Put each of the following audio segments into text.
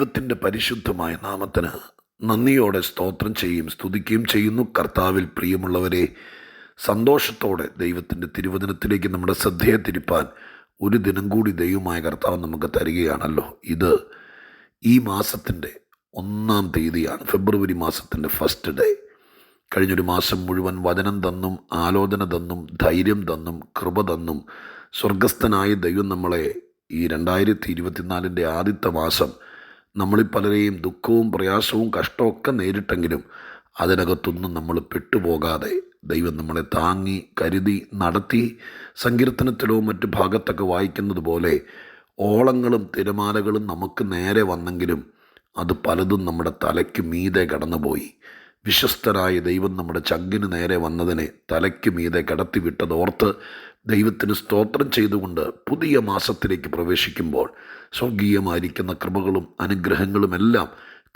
ദൈവത്തിന്റെ പരിശുദ്ധമായ നാമത്തിന് നന്ദിയോടെ സ്തോത്രം ചെയ്യും സ്തുതിക്കുകയും ചെയ്യുന്നു. കർത്താവിൽ പ്രിയമുള്ളവരെ സന്തോഷത്തോടെ ദൈവത്തിന്റെ തിരുവചനത്തിലേക്ക് നമ്മുടെ ശ്രദ്ധയെ തിരിപ്പാൻ ഒരു ദിനം കൂടി ദൈവമായ കർത്താവ് നമുക്ക് തരികയാണല്ലോ. ഇത് ഈ മാസത്തിന്റെ ഒന്നാം തീയതിയാണ് ഫെബ്രുവരി മാസത്തിന്റെ ഫസ്റ്റ് ഡേ. കഴിഞ്ഞൊരു മാസം മുഴുവൻ വചനം തന്നും ആലോചന തന്നും ധൈര്യം തന്നും കൃപ തന്നും സ്വർഗസ്ഥനായ ദൈവം നമ്മളെ ഈ രണ്ടായിരത്തി ഇരുപത്തിനാലിന്റെ ആദ്യത്തെ മാസം നമ്മളിൽ പലരെയും ദുഃഖവും പ്രയാസവും കഷ്ടമൊക്കെ നേരിട്ടെങ്കിലും അതിനകത്തൊന്നും നമ്മൾ പെട്ടുപോകാതെ ദൈവം നമ്മളെ താങ്ങി കരുതി നടത്തി സങ്കീർത്തനത്തിലോ മറ്റ് ഭാഗത്തൊക്കെ വായിക്കുന്നത് പോലെ ഓളങ്ങളും തിരമാലകളും നമുക്ക് നേരെ വന്നെങ്കിലും അത് പലതും നമ്മുടെ തലയ്ക്ക് മീതെ കടന്നുപോയി. വിശ്വസ്തരായ ദൈവം നമ്മുടെ ചങ്കിന് നേരെ വന്നതിനെ തലയ്ക്ക് മീതെ കടത്തിവിട്ടതോർത്ത് ദൈവത്തിന് സ്തോത്രം ചെയ്തുകൊണ്ട് പുതിയ മാസത്തിലേക്ക് പ്രവേശിക്കുമ്പോൾ സ്വർഗീയമായിരിക്കുന്ന കൃപകളും അനുഗ്രഹങ്ങളുമെല്ലാം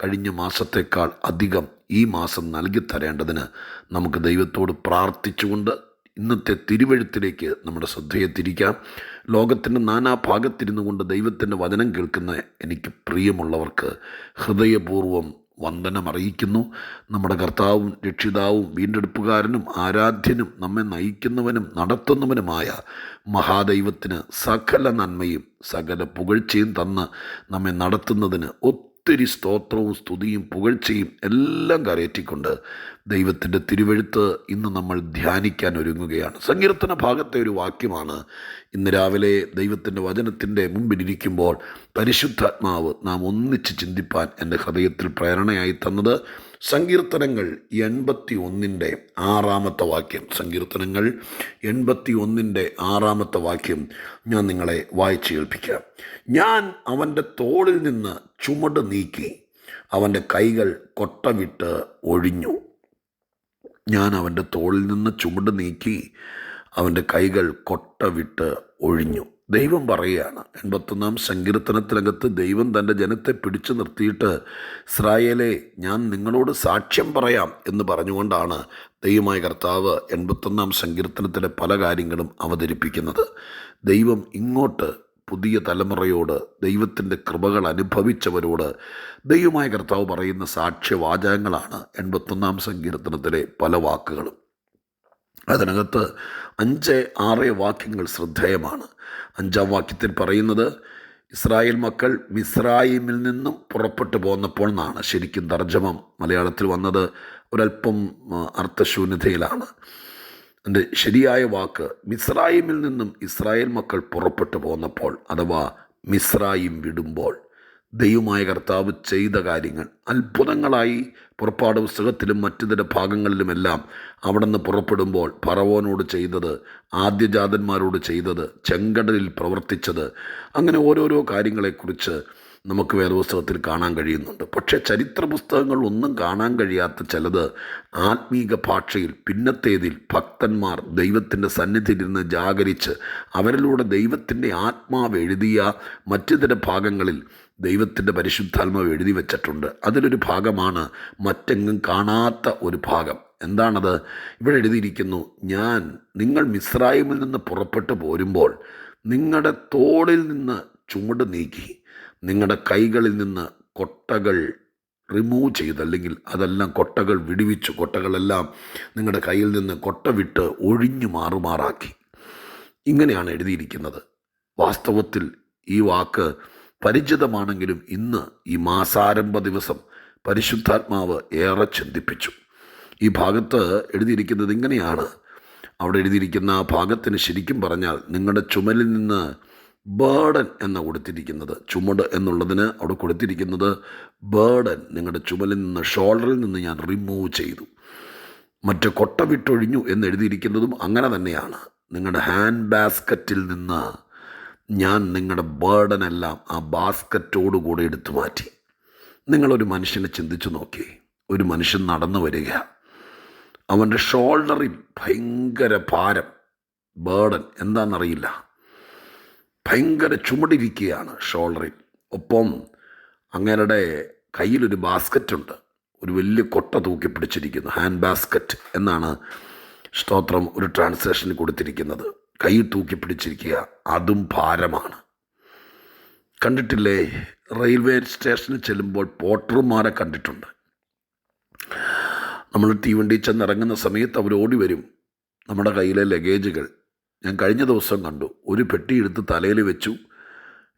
കഴിഞ്ഞ മാസത്തേക്കാൾ അധികം ഈ മാസം നൽകി തരേണ്ടതിന് നമുക്ക് ദൈവത്തോട് പ്രാർത്ഥിച്ചുകൊണ്ട് ഇന്നത്തെ തിരുവഴുത്തിലേക്ക് നമ്മുടെ ശ്രദ്ധയെ തിരിക്കാം. ലോകത്തിന്റെ നാനാഭാഗത്തിരുന്നു കൊണ്ട് ദൈവത്തിന്റെ വചനം കേൾക്കുന്ന എനിക്ക് പ്രിയമുള്ളവർക്ക് ഹൃദയപൂർവം വന്ദനം അറിയിക്കുന്നു. നമ്മുടെ കർത്താവും രക്ഷിതാവും വീണ്ടെടുപ്പുകാരനും ആരാധ്യനും നമ്മെ നയിക്കുന്നവനും നടത്തുന്നവനുമായ മഹാദൈവത്തിന് സകല നന്മയും സകല പുകഴ്ചയും തന്ന് നമ്മെ നടത്തുന്നതിന് ഒത്തിരി സ്തോത്രവും സ്തുതിയും പുകഴ്ചയും എല്ലാം കരയറ്റിക്കൊണ്ട് ദൈവത്തിന്റെ തിരുവഴുത്ത് ഇന്ന് നമ്മൾ ധ്യാനിക്കാൻ ഒരുങ്ങുകയാണ്. സങ്കീർത്തന ഭാഗത്തെ ഒരു വാക്യമാണ്. ഇന്ന് രാവിലെ ദൈവത്തിന്റെ വചനത്തിന്റെ മുമ്പിലിരിക്കുമ്പോൾ പരിശുദ്ധാത്മാവ് നാം ഒന്നിച്ച് ചിന്തിപ്പാൻ എന്റെ ഹൃദയത്തിൽ പ്രേരണയായി തന്നത് സങ്കീർത്തനങ്ങൾ എൺപത്തി ഒന്നിന്റെ ആറാമത്തെ വാക്യം. സങ്കീർത്തനങ്ങൾ എൺപത്തി ഒന്നിന്റെ ആറാമത്തെ വാക്യം ഞാൻ നിങ്ങളെ വായിച്ചു കേൾപ്പിക്കാം. ഞാൻ അവന്റെ തോളിൽ നിന്ന് ചുമട് നീക്കി അവന്റെ കൈകൾ കൊട്ടവിട്ട് ഒഴിഞ്ഞു. ഞാൻ അവന്റെ തോളിൽ നിന്ന് ചുമട് നീക്കി അവന്റെ കൈകൾ കൊട്ടവിട്ട് ഒഴിഞ്ഞു. ദൈവം പറയുകയാണ്. എൺപത്തൊന്നാം സങ്കീർത്തനത്തിനകത്ത് ദൈവം തന്റെ ജനത്തെ പിടിച്ചു നിർത്തിയിട്ട് ഇസ്രായേലെ ഞാൻ നിങ്ങളോട് സാക്ഷ്യം പറയാം എന്ന് പറഞ്ഞുകൊണ്ടാണ് ദൈവമായ കർത്താവ് എൺപത്തൊന്നാം സങ്കീർത്തനത്തിലെ പല കാര്യങ്ങളും അവതരിപ്പിക്കുന്നത്. ദൈവം ഇങ്ങോട്ട് പുതിയ തലമുറയോട് ദൈവത്തിന്റെ കൃപകൾ അനുഭവിച്ചവരോട് ദൈവമായ കർത്താവ് പറയുന്ന സാക്ഷ്യവാചകങ്ങളാണ് എൺപത്തൊന്നാം സങ്കീർത്തനത്തിലെ പല വാക്കുകളും. അതിനകത്ത് അഞ്ച് ആറ് വാക്യങ്ങൾ ശ്രദ്ധേയമാണ്. അഞ്ചാം വാക്യത്തിൽ പറയുന്നത് ഇസ്രായേൽ മക്കൾ മിസ്രായിമിൽ നിന്നും പുറപ്പെട്ടു പോന്നപ്പോൾ എന്നാണ് ശരിക്കും തർജമം മലയാളത്തിൽ വന്നത്. ഒരല്പം അർത്ഥശൂന്യതയിലാണ്. എന്റെ ശരിയായ വാക്ക് മിസ്രായിമിൽ നിന്നും ഇസ്രായേൽ മക്കൾ പുറപ്പെട്ടു പോന്നപ്പോൾ അഥവാ മിസ്രായിം വിടുമ്പോൾ ദൈവമായ കർത്താവ് ചെയ്ത കാര്യങ്ങൾ. അത്ഭുതങ്ങളായി പുറപ്പാട് പുസ്തകത്തിലും മറ്റു ചില ഭാഗങ്ങളിലുമെല്ലാം അവിടെ നിന്ന് പുറപ്പെടുമ്പോൾ പറവോനോട് ചെയ്തത് ആദ്യജാതന്മാരോട് ചെയ്തത് ചെങ്കടലിൽ പ്രവർത്തിച്ചത്. അങ്ങനെ ഓരോരോ കാര്യങ്ങളെക്കുറിച്ച് നമുക്ക് വേദപുസ്തകത്തിൽ കാണാൻ കഴിയുന്നുണ്ട്. പക്ഷേ ചരിത്ര പുസ്തകങ്ങൾ ഒന്നും കാണാൻ കഴിയാത്ത ചിലത് ആത്മീക ഭാഷയിൽ പിന്നത്തേതിൽ ഭക്തന്മാർ ദൈവത്തിന്റെ സന്നിധിയിലിരുന്ന് ജാഗരിച്ച് അവരിലൂടെ ദൈവത്തിന്റെ ആത്മാവ് എഴുതിയ മറ്റു ചില ഭാഗങ്ങളിൽ ദൈവത്തിന്റെ പരിശുദ്ധാത്മാവ് എഴുതി വെച്ചിട്ടുണ്ട്. അതിലൊരു ഭാഗമാണ് മറ്റെങ്ങും കാണാത്ത ഒരു ഭാഗം. എന്താണത്? ഇവിടെ എഴുതിയിരിക്കുന്നു ഞാൻ നിങ്ങൾ മിസ്രായിമിൽ നിന്ന് പുറപ്പെട്ടു പോരുമ്പോൾ നിങ്ങളുടെ തോളിൽ നിന്ന് ചുമട് നീക്കി നിങ്ങളുടെ കൈകളിൽ നിന്ന് കൊട്ടകൾ റിമൂവ് ചെയ്ത് അല്ലെങ്കിൽ അതെല്ലാം കൊട്ടകൾ വിടുവിച്ചു കൊട്ടകളെല്ലാം നിങ്ങളുടെ കയ്യിൽ നിന്ന് കൊട്ട വിട്ട് ഒഴിഞ്ഞു മാറുമാറാക്കി. ഇങ്ങനെയാണ് എഴുതിയിരിക്കുന്നത്. വാസ്തവത്തിൽ ഈ വാക്ക് പരിചിതമാണെങ്കിലും ഇന്ന് ഈ മാസാരംഭ ദിവസം പരിശുദ്ധാത്മാവ് ഏറെ ചിന്തിപ്പിച്ചു. ഈ ഭാഗത്ത് എഴുതിയിരിക്കുന്നത് ഇങ്ങനെയാണ്. അവിടെ എഴുതിയിരിക്കുന്ന ആ ഭാഗത്തിന് ശരിക്കും പറഞ്ഞാൽ നിങ്ങളുടെ ചുമലിൽ നിന്ന് ബേർഡൻ എന്ന കൊടുത്തിരിക്കുന്നത് ചുമട് എന്നുള്ളതിന് അവിടെ കൊടുത്തിരിക്കുന്നത് ബേർഡൻ നിങ്ങളുടെ ചുമലിൽ നിന്ന് ഷോൾഡറിൽ നിന്ന് ഞാൻ റിമൂവ് ചെയ്തു. മറ്റ് കൊട്ട വിട്ടൊഴിഞ്ഞു എന്ന് എഴുതിയിരിക്കുന്നതും അങ്ങനെ തന്നെയാണ്. നിങ്ങളുടെ ഹാൻഡ് ബാസ്ക്കറ്റിൽ നിന്ന് ഞാൻ നിങ്ങളുടെ ബേർഡനെല്ലാം ആ ബാസ്ക്കറ്റോട് കൂടെ എടുത്തു മാറ്റി. നിങ്ങളൊരു മനുഷ്യനെ ചിന്തിച്ചു നോക്കി. ഒരു മനുഷ്യൻ നടന്നു വരിക. അവന്റെ ഷോൾഡറിൽ ഭയങ്കര ഭാരം ബേർഡൻ എന്താണെന്നറിയില്ല ഭയങ്കര ചുമടിരിക്കുകയാണ് ഷോൾഡറിൽ ഒപ്പം അങ്ങേരുടെ കയ്യിലൊരു ബാസ്ക്കറ്റുണ്ട് ഒരു വലിയ കൊട്ട തൂക്കി പിടിച്ചിരിക്കുന്നു ഹാൻഡ് ബാസ്ക്കറ്റ് എന്നാണ് സ്തോത്രം ഒരു ട്രാൻസ്ലേഷൻ കൊടുത്തിരിക്കുന്നത്. കൈ തൂക്കി പിടിച്ചിരിക്കുക അതും ഭാരമാണ്. കണ്ടിട്ടില്ലേ? റെയിൽവേ സ്റ്റേഷനിൽ ചെല്ലുമ്പോൾ പോട്ടർമാരെ കണ്ടിട്ടുണ്ട്. നമ്മൾ തീവണ്ടി ചെന്നിറങ്ങുന്ന സമയത്ത് അവർ ഓടി വരും. നമ്മുടെ കയ്യിലെ ലഗേജുകൾ ഞാൻ കഴിഞ്ഞ ദിവസം കണ്ടു. ഒരു പെട്ടി എടുത്ത് തലയിൽ വെച്ചു.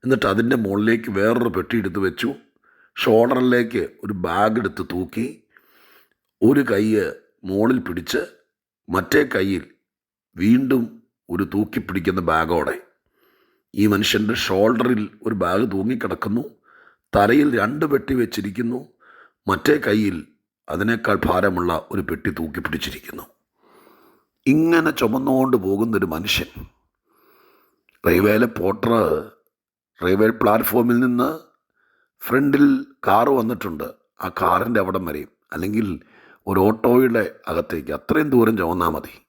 എന്നിട്ട് അതിന്റെ മുകളിലേക്ക് വേറൊരു പെട്ടി എടുത്ത് വെച്ചു. ഷോൾഡറിലേക്ക് ഒരു ബാഗ് എടുത്ത് തൂക്കി. ഒരു കൈ മുകളിൽ പിടിച്ച് മറ്റേ കയ്യിൽ വീണ്ടും ഒരു തൂക്കിപ്പിടിക്കുന്ന ബാഗോടെ. ഈ മനുഷ്യന്റെ ഷോൾഡറിൽ ഒരു ബാഗ് തൂങ്ങിക്കിടക്കുന്നു തലയിൽ രണ്ട് പെട്ടി വെച്ചിരിക്കുന്നു മറ്റേ കയ്യിൽ അതിനേക്കാൾ ഭാരമുള്ള ഒരു പെട്ടി തൂക്കിപ്പിടിച്ചിരിക്കുന്നു. ഇങ്ങനെ ചുമന്നുകൊണ്ട് പോകുന്നൊരു മനുഷ്യൻ. റെയിൽവേയിലെ പോട്ടർ റെയിൽവേ പ്ലാറ്റ്ഫോമിൽ നിന്ന് ഫ്രണ്ടിൽ കാറ് വന്നിട്ടുണ്ട്. ആ കാറിന്റെ അവിടം വരെയും. അല്ലെങ്കിൽ ഒരു ഓട്ടോയുടെ അകത്തേക്ക് അത്രയും ദൂരം ചുമന്നാൽ മതി.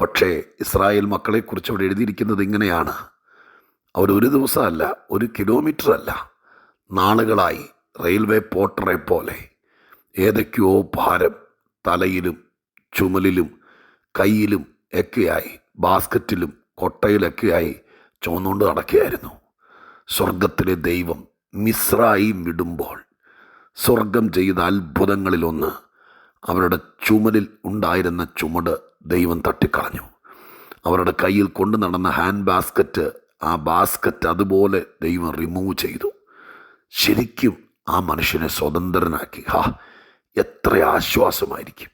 പക്ഷേ ഇസ്രായേൽ മക്കളെക്കുറിച്ച് അവിടെ എഴുതിയിരിക്കുന്നത് ഇങ്ങനെയാണ്. അവർ ഒരു ദിവസമല്ല ഒരു കിലോമീറ്റർ അല്ല നാളുകളായി റെയിൽവേ പോട്ടറെ പോലെ. ഏതൊക്കെയോ ഭാരം തലയിലും ചുമലിലും കയ്യിലും ഒക്കെയായി ബാസ്ക്കറ്റിലും കൊട്ടയിലൊക്കെയായി ചുമന്നുകൊണ്ട് നടക്കുകയായിരുന്നു. സ്വർഗത്തിലെ ദൈവം മിസ്രായി വിടുമ്പോൾ സ്വർഗം ചെയ്ത അത്ഭുതങ്ങളിലൊന്ന് അവരുടെ ചുമലിൽ ഉണ്ടായിരുന്ന ചുമട് ദൈവം തട്ടിക്കളഞ്ഞു. അവരുടെ കയ്യിൽ കൊണ്ടു നടന്ന ഹാൻഡ് ബാസ്ക്കറ്റ് ആ ബാസ്ക്കറ്റ് അതുപോലെ ദൈവം റിമൂവ് ചെയ്തു. ശരിക്കും ആ മനുഷ്യനെ സ്വതന്ത്രനാക്കി. ഹാ എത്ര ആശ്വാസമായിരിക്കും.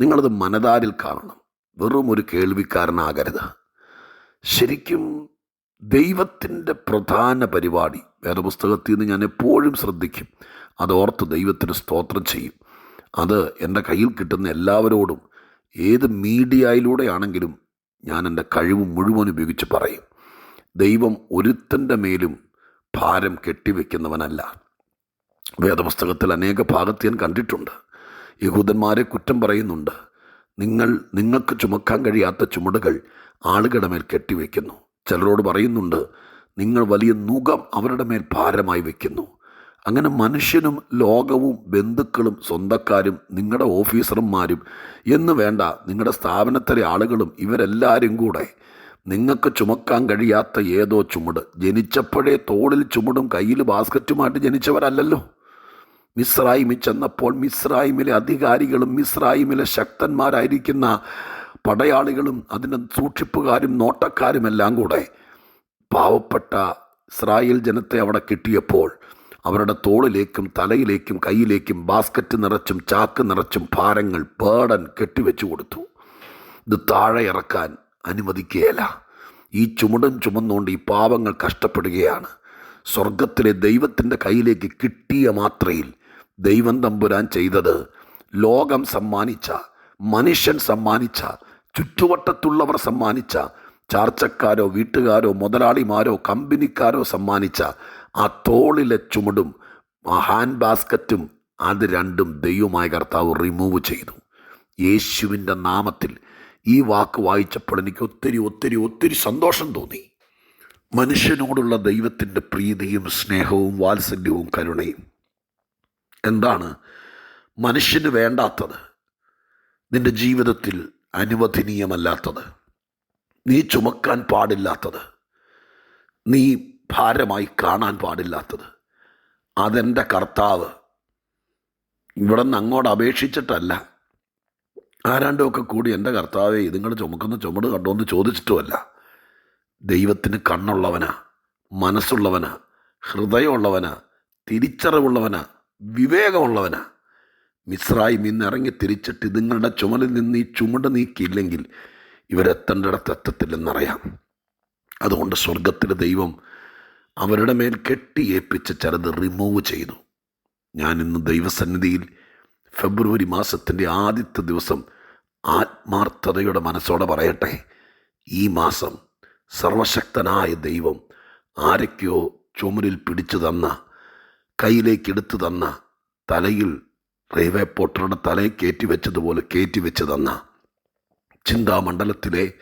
നിങ്ങളത് മനതാരിൽ കാണണം. വെറും ഒരു കേൾവിക്കാരനാകരുത്. ശരിക്കും ദൈവത്തിന്റെ പ്രധാന പരിപാടി വേദപുസ്തകത്തിൽ നിന്ന് ഞാൻ എപ്പോഴും ശ്രദ്ധിക്കും. അതോർത്ത് ദൈവത്തിന് സ്തോത്രം ചെയ്യും. അത് എന്റെ കയ്യിൽ കിട്ടുന്ന എല്ലാവരോടും ഏത് മീഡിയയിലൂടെയാണെങ്കിലും ഞാൻ എന്റെ കഴിവ് മുഴുവൻ ഉപയോഗിച്ച് പറയും. ദൈവം ഒരുത്തന്റെ മേലും ഭാരം കെട്ടിവെക്കുന്നവനല്ല. വേദപുസ്തകത്തിൽ അനേക ഭാഗത്ത് ഞാൻ കണ്ടിട്ടുണ്ട്. യഹൂദന്മാരെ കുറ്റം പറയുന്നുണ്ട്. നിങ്ങൾ നിങ്ങൾക്ക് ചുമക്കാൻ കഴിയാത്ത ചുമടുകൾ ആളുകളുടെ മേൽ കെട്ടിവെക്കുന്നു. ചിലരോട് പറയുന്നുണ്ട് നിങ്ങൾ വലിയ നുഖം അവരുടെ മേൽ ഭാരമായി വെക്കുന്നു. അങ്ങനെ മനുഷ്യനും ലോകവും ബന്ധുക്കളും സ്വന്തക്കാരും നിങ്ങളുടെ ഓഫീസർമാരും എന്ന് വേണ്ട നിങ്ങളുടെ സ്ഥാപനത്തിലെ ആളുകളും ഇവരെല്ലാവരും കൂടെ നിങ്ങൾക്ക് ചുമക്കാൻ കഴിയാത്ത ഏതോ ചുമട്. ജനിച്ചപ്പോഴേ തോളിൽ ചുമടും കയ്യിൽ ബാസ്ക്കറ്റുമായിട്ട് ജനിച്ചവരല്ലല്ലോ. മിസ്രായിമിൽ ചെന്നപ്പോൾ മിസ്രായിമിലെ അധികാരികളും മിസ്രായിമിലെ ശക്തന്മാരായിരിക്കുന്ന പടയാളികളും അതിന്റെ സൂക്ഷിപ്പുകാരും നോട്ടക്കാരും എല്ലാം കൂടെ പാവപ്പെട്ട ഇസ്രായേൽ ജനത്തെ അവിടെ കിട്ടിയപ്പോൾ അവരുടെ തോളിലേക്കും തലയിലേക്കും കയ്യിലേക്കും ബാസ്ക്കറ്റ് നിറച്ചും ചാക്ക് നിറച്ചും ഭാരങ്ങൾ പേടൻ കെട്ടിവെച്ചു കൊടുത്തു. ഇത് താഴെ ഇറക്കാൻ അനുവദിക്കുകയില്ല. ഈ ചുമടും ചുമന്നുകൊണ്ട് ഈ പാവങ്ങൾ കഷ്ടപ്പെടുകയാണ്. സ്വർഗത്തിലെ ദൈവത്തിന്റെ കയ്യിലേക്ക് കിട്ടിയ മാത്രയിൽ ദൈവം തമ്പുരാൻ ചെയ്തത് ലോകം സമ്മാനിച്ച മനുഷ്യൻ സമ്മാനിച്ച ചുറ്റുവട്ടത്തുള്ളവർ സമ്മാനിച്ച ചാർച്ചക്കാരോ വീട്ടുകാരോ മുതലാളിമാരോ കമ്പനിക്കാരോ സമ്മാനിച്ച ആ തോളിലെ ചുമടും ആ ഹാൻഡ് ബാസ്ക്കറ്റും അത് രണ്ടും ദൈവമായ കർത്താവ് റിമൂവ് ചെയ്തു. യേശുവിന്റെ നാമത്തിൽ ഈ വാക്ക് വായിച്ചപ്പോൾ എനിക്ക് ഒത്തിരി ഒത്തിരി ഒത്തിരി സന്തോഷം തോന്നി. മനുഷ്യനോടുള്ള ദൈവത്തിന്റെ പ്രീതിയും സ്നേഹവും വാത്സല്യവും കരുണയും. എന്താണ് മനുഷ്യന് വേണ്ടാത്തത്? നിന്റെ ജീവിതത്തിൽ അനുവദനീയമല്ലാത്തത്. നീ ചുമക്കാൻ പാടില്ലാത്തത്. നീ ഭാരമായി കാണാൻ പാടില്ലാത്തത്. അതെന്റെ കർത്താവ് ഇവിടെ നിന്ന് അങ്ങോട്ട് അപേക്ഷിച്ചിട്ടല്ല. ആരാണ്ടൊക്കെ കൂടി എന്റെ കർത്താവെ ഇതുങ്ങൾ ചുമക്കുന്ന ചുമട് കണ്ടോന്ന് ചോദിച്ചിട്ടുമല്ല. ദൈവത്തിന് കണ്ണുള്ളവനാ മനസ്സുള്ളവനാ ഹൃദയമുള്ളവനാ തിരിച്ചറിവുള്ളവനാ വിവേകമുള്ളവനാ. മിസ്രായി ഇറങ്ങി തിരിച്ചിട്ട് ഇതുങ്ങളുടെ ചുമലിൽ നിന്ന് ഈ ചുമട് നീക്കിയില്ലെങ്കിൽ ഇവരെത്തേണ്ടിടത്ത് എത്തത്തില്ലെന്നറിയാം. അതുകൊണ്ട് സ്വർഗത്തിലെ ദൈവം അവരുടെ മേൽ കെട്ടി ഏൽപ്പിച്ച ചിലത് റിമൂവ് ചെയ്തു. ഞാൻ ഇന്ന് ദൈവസന്നിധിയിൽ ഫെബ്രുവരി മാസത്തിന്റെ ആദ്യത്തെ ദിവസം ആത്മാർത്ഥതയുടെ മനസ്സോടെ പറയട്ടെ. ഈ മാസം സർവശക്തനായ ദൈവം ആരൊക്കെയോ ചുമരിൽ പിടിച്ചു തന്ന കയ്യിലേക്ക് എടുത്തു തന്ന തലയിൽ റെയിൽവേ പോട്ടറുടെ തലയിൽ കയറ്റി വെച്ചതുപോലെ കയറ്റി വെച്ച് തന്ന ചിന്താമണ്ഡലത്തിലെ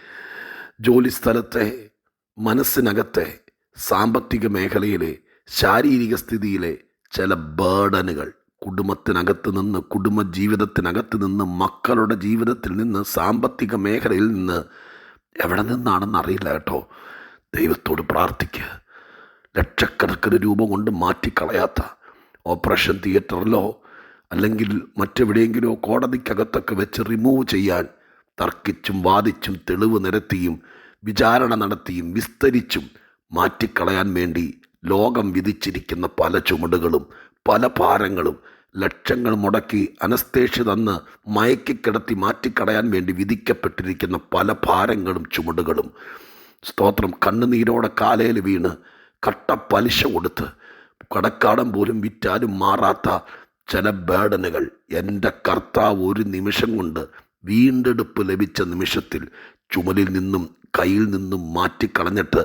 ജോലിസ്ഥലത്തെ മനസ്സിനകത്തെ സാമ്പത്തിക മേഖലയിലെ ശാരീരിക സ്ഥിതിയിലെ ചില ബേർഡനുകൾ. കുടുംബത്തിനകത്ത് നിന്ന് കുടുംബ ജീവിതത്തിനകത്ത് നിന്ന് മക്കളുടെ ജീവിതത്തിൽ നിന്ന് സാമ്പത്തിക മേഖലയിൽ നിന്ന് എവിടെ നിന്നാണെന്ന് അറിയില്ല കേട്ടോ. ദൈവത്തോട് പ്രാർത്ഥിക്കുക ലക്ഷക്കണക്കിന് രൂപ കൊണ്ട് മാറ്റിക്കളയാത്ത ഓപ്പറേഷൻ തിയേറ്ററിലോ അല്ലെങ്കിൽ മറ്റെവിടെയെങ്കിലോ കോടതിക്കകത്തൊക്കെ വെച്ച് റിമൂവ് ചെയ്യാൻ തർക്കിച്ചും വാദിച്ചും തെളിവ് നിരത്തിയും വിചാരണ നടത്തിയും വിസ്തരിച്ചും മാറ്റിക്കളയാൻ വേണ്ടി ലോകം വിധിച്ചിരിക്കുന്ന പല ചുമടുകളും പല ഭാരങ്ങളും ലക്ഷങ്ങൾ മുടക്കി അനസ്തേഷ്യ തന്ന് മയക്കിക്കിടത്തി മാറ്റിക്കളയാൻ വേണ്ടി വിധിക്കപ്പെട്ടിരിക്കുന്ന പല ഭാരങ്ങളും ചുമടുകളും. സ്തോത്രം കണ്ണുനീരോടെ കാലയിൽ വീണ് കട്ട പലിശ കൊടുത്ത് കടക്കാടം പോലും വിറ്റാലും മാറാത്ത ചില ബേഡനുകൾ എന്റെ കർത്താവ് ഒരു നിമിഷം കൊണ്ട് വീണ്ടെടുപ്പ് ലഭിച്ച നിമിഷത്തിൽ ചുമലിൽ നിന്നും കയ്യിൽ നിന്നും മാറ്റിക്കളഞ്ഞിട്ട്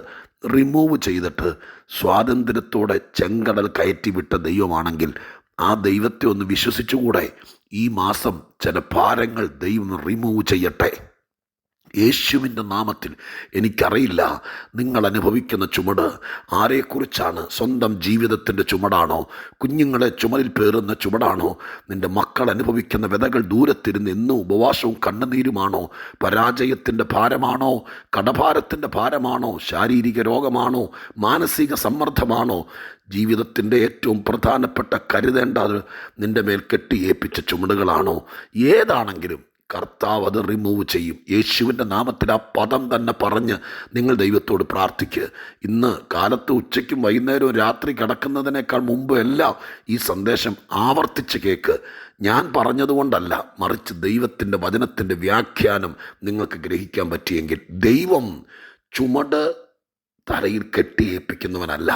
റിമൂവ് ചെയ്തിട്ട് സ്വാതന്ത്ര്യത്തോടെ ചെങ്കടൽ കയറ്റിവിട്ട ദൈവമാണെങ്കിൽ ആ ദൈവത്തെ ഒന്ന് വിശ്വസിച്ചുകൂടെ? ഈ മാസം ചില ഭാരങ്ങൾ ദൈവം റിമൂവ് ചെയ്യട്ടെ. യേശുവിന്റെ നാമത്തിൽ എനിക്കറിയില്ല. നിങ്ങൾ അനുഭവിക്കുന്ന ചുമട് ആരെക്കുറിച്ചാണ്? സ്വന്തം ജീവിതത്തിന്റെ ചുമടാണോ? കുഞ്ഞുങ്ങളെ ചുമലിൽ പേറുന്ന ചുമടാണോ? നിന്റെ മക്കൾ അനുഭവിക്കുന്ന വിതകൾ ദൂരത്തിരുന്ന് എന്നും ഉപവാസവും കണ്ണുനീരുമാണോ? പരാജയത്തിന്റെ ഭാരമാണോ? കടഭാരത്തിന്റെ ഭാരമാണോ? ശാരീരിക രോഗമാണോ? മാനസിക സമ്മർദ്ദമാണോ? ജീവിതത്തിന്റെ ഏറ്റവും പ്രധാനപ്പെട്ട കരുതേണ്ടത് നിന്റെ മേൽ കെട്ടിയേൽപ്പിച്ച ചുമടുകളാണോ? ഏതാണെങ്കിലും കർത്താവ് അത് റിമൂവ് ചെയ്യും. യേശുവിന്റെ നാമത്തിൽ ആ പദം തന്നെ പറഞ്ഞ് നിങ്ങൾ ദൈവത്തോട് പ്രാർത്ഥിക്കുക ഇന്ന് കാലത്ത് ഉച്ചയ്ക്കും വൈകുന്നേരവും രാത്രി കിടക്കുന്നതിനേക്കാൾ മുമ്പ് എല്ലാം ഈ സന്ദേശം ആവർത്തിച്ച് കേൾക്ക് ഞാൻ പറഞ്ഞതുകൊണ്ടല്ല മറിച്ച് ദൈവത്തിന്റെ വചനത്തിന്റെ വ്യാഖ്യാനം നിങ്ങൾക്ക് ഗ്രഹിക്കാൻ പറ്റിയെങ്കിൽ ദൈവം ചുമട് തലയിൽ കെട്ടിയേൽപ്പിക്കുന്നവനല്ല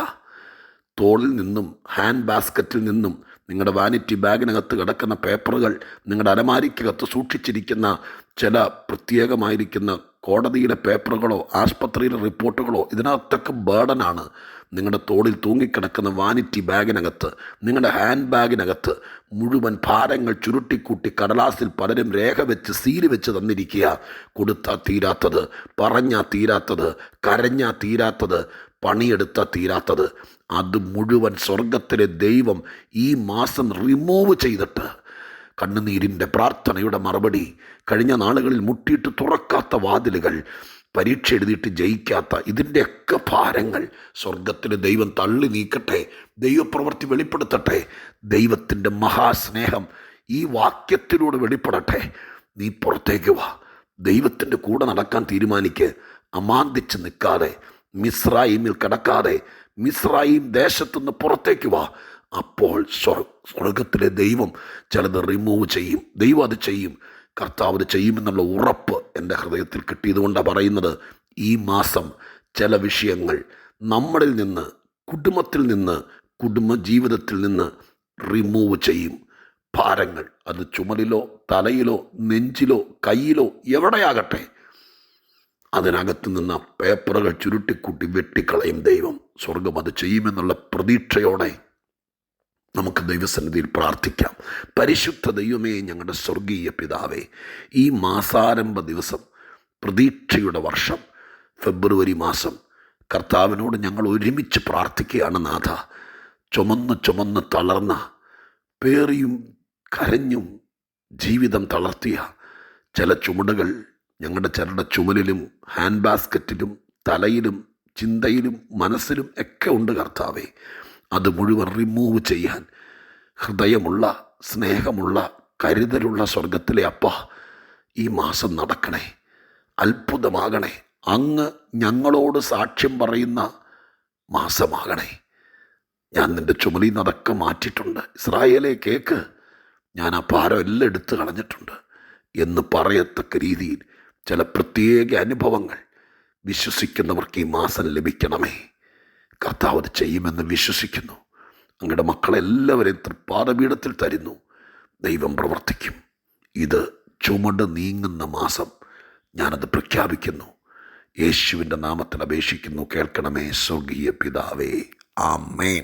തോളിൽ നിന്നും ഹാൻഡ് ബാസ്ക്കറ്റിൽ നിന്നും നിങ്ങളുടെ വാനിറ്റി ബാഗിനകത്ത് കിടക്കുന്ന പേപ്പറുകൾ നിങ്ങളുടെ അലമാരിക്കകത്ത് സൂക്ഷിച്ചിരിക്കുന്ന ചില പ്രത്യേകമായിരിക്കുന്ന കോടതിയുടെ പേപ്പറുകളോ ആസ്പത്രിയിലെ റിപ്പോർട്ടുകളോ ഇതിനകത്തൊക്കെ ബേർഡനാണ് നിങ്ങളുടെ തോളിൽ തൂങ്ങിക്കിടക്കുന്ന വാനിറ്റി ബാഗിനകത്ത് നിങ്ങളുടെ ഹാൻഡ് ബാഗിനകത്ത് മുഴുവൻ ഭാരങ്ങൾ ചുരുട്ടിക്കൂട്ടി കടലാസിൽ പലരും രേഖ വെച്ച് സീൽ വെച്ച് തന്നിരിക്കുക കൊടുത്താൽ തീരാത്തത് പറഞ്ഞാൽ തീരാത്തത് കരഞ്ഞാൽ തീരാത്തത് പണിയെടുത്താൽ തീരാത്തത്. അത് മുഴുവൻ സ്വർഗത്തിലെ ദൈവം ഈ മാസം റിമൂവ് ചെയ്തിട്ട് കണ്ണുനീരിന്റെ പ്രാർത്ഥനയുടെ മറുപടി കഴിഞ്ഞ നാളുകളിൽ മുട്ടിയിട്ട് തുറക്കാത്ത വാതിലുകൾ പരീക്ഷ എഴുതിയിട്ട് ജയിക്കാത്ത ഇതിന്റെയൊക്കെ ഭാരങ്ങൾ സ്വർഗത്തിന് ദൈവം തള്ളി നീക്കട്ടെ ദൈവപ്രവൃത്തി വെളിപ്പെടുത്തട്ടെ ദൈവത്തിന്റെ മഹാസ്നേഹം ഈ വാക്യത്തിലൂടെ വെളിപ്പെടട്ടെ. നീ പുറത്തേക്ക് വാ. ദൈവത്തിന്റെ കൂടെ നടക്കാൻ തീരുമാനിക്ക്. അമാന്തിച്ച് നിൽക്കാതെ മിസ്രായിമിൽ കിടക്കാതെ മിസ്രായിം ദേശത്തുനിന്ന് പുറത്തേക്ക് വാ. അപ്പോൾ സ്വർ സ്വർഗത്തിലെ ദൈവം ചിലത് റിമൂവ് ചെയ്യും. ദൈവം അത് ചെയ്യും. കർത്താവ് അത് ചെയ്യുമെന്നുള്ള ഉറപ്പ് എന്റെ ഹൃദയത്തിൽ കിട്ടിയതുകൊണ്ടാണ് പറയുന്നത്. ഈ മാസം ചില വിഷയങ്ങൾ നമ്മളിൽ നിന്ന് കുടുംബത്തിൽ നിന്ന് കുടുംബ ജീവിതത്തിൽ നിന്ന് റിമൂവ് ചെയ്യും. ഭാരങ്ങൾ അത് ചുമലിലോ തലയിലോ നെഞ്ചിലോ കയ്യിലോ എവിടെയാകട്ടെ അതിനകത്ത് നിന്ന് പേപ്പറുകൾ ചുരുട്ടിക്കൂട്ടി വെട്ടിക്കളയും ദൈവം. സ്വർഗം അത് ചെയ്യുമെന്നുള്ള പ്രതീക്ഷയോടെ നമുക്ക് ദൈവസന്നിധിയിൽ പ്രാർത്ഥിക്കാം. പരിശുദ്ധ ദൈവമേ ഞങ്ങളുടെ സ്വർഗീയ പിതാവേ ഈ മാസാരംഭ ദിവസം പ്രതീക്ഷയുടെ വർഷം ഫെബ്രുവരി മാസം കർത്താവിനോട് ഞങ്ങൾ ഒരുമിച്ച് പ്രാർത്ഥിക്കുകയാണ് നാഥ. ചുമന്ന് ചുമന്ന് തളർന്ന പേറിയും കരഞ്ഞും ജീവിതം തളർത്തിയ ചില ചുമടുകൾ ഞങ്ങളുടെ ചരട ചുമലിലും ഹാൻഡ് ബാസ്ക്കറ്റിലും തലയിലും ചിന്തയിലും മനസ്സിലും ഒക്കെ ഉണ്ട് കർത്താവെ. അത് മുഴുവൻ റിമൂവ് ചെയ്യാൻ ഹൃദയമുള്ള സ്നേഹമുള്ള കരുതലുള്ള സ്വർഗത്തിലെ അപ്പ ഈ മാസം നടക്കണേ. അത്ഭുതമാകണേ. അങ്ങ് ഞങ്ങളോട് സാക്ഷ്യം പറയുന്ന മാസമാകണേ. ഞാൻ നിന്റെ ചുമലിൽ നിന്നതൊക്കെ മാറ്റിയിട്ടുണ്ട്. ഇസ്രായേലെ കേക്ക്. ഞാൻ ആ ഭാരം എല്ലാം എടുത്തു കളഞ്ഞിട്ടുണ്ട് എന്ന് പറയത്തക്ക രീതിയിൽ ചില പ്രത്യേക അനുഭവങ്ങൾ വിശ്വസിക്കുന്നവർക്ക് ഈ മാസം ലഭിക്കണമേ. കർത്താവ് അത് ചെയ്യുമെന്ന് വിശ്വസിക്കുന്നു. അങ്ങയുടെ മക്കളെല്ലാവരെയും തൃപ്പാദപീഠത്തിൽ തരുന്നു. ദൈവം പ്രവർത്തിക്കും. ഇത് ചുമട് നീങ്ങുന്ന മാസം ഞാനത് പ്രഖ്യാപിക്കുന്നു. യേശുവിന്റെ നാമത്തിൽ അപേക്ഷിക്കുന്നു. കേൾക്കണമേ. സ്വർഗീയ പിതാവേ. ആമേൻ.